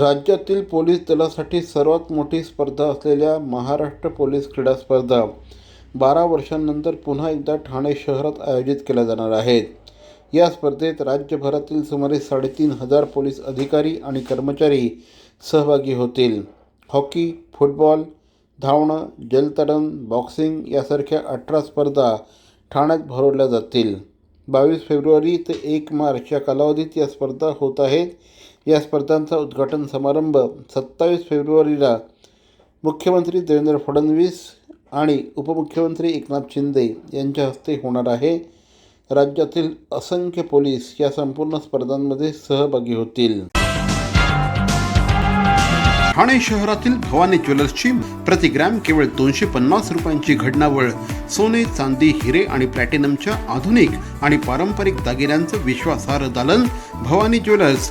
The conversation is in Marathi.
राज्यातील पोलीस दलासाठी सर्वात मोठी स्पर्धा असलेल्या महाराष्ट्र पोलीस क्रीडा स्पर्धा. बारा वर्षांनंतर पुन्हा एकदा ठाणे शहरात आयोजित केल्या जाणार आहेत. या स्पर्धेत राज्यभरातील सुमारे साडेतीन हजार पोलीस अधिकारी आणि कर्मचारी सहभागी होतील. हॉकी फुटबॉल धावणं जलतरण बॉक्सिंग यासारख्या अठरा स्पर्धा ठाण्यात भरवल्या जातील. बावीस फेब्रुवारी ते एक मार्च या कालावधीत या स्पर्धा होत आहेत. या स्पर्धांचा उद्घाटन समारंभ सत्तावीस फेब्रुवारीला मुख्यमंत्री देवेंद्र फडणवीस आणि उपमुख्यमंत्री एकनाथ शिंदे यांच्या हस्ते होणार आहे. राज्यातील असंख्य पोलीस या संपूर्ण स्पर्धांमध्ये सहभागी होतील. ठाणे शहरातील भवानी ज्वेलर्सची प्रति ग्रॅम केवळ दोनशे पन्नास रुपयांची घडणावळ सोने चांदी हिरे आणि प्लॅटिनमच्या आधुनिक आणि पारंपरिक दागिन्यांचं विश्वासार्ह दालन Bhavani jewellers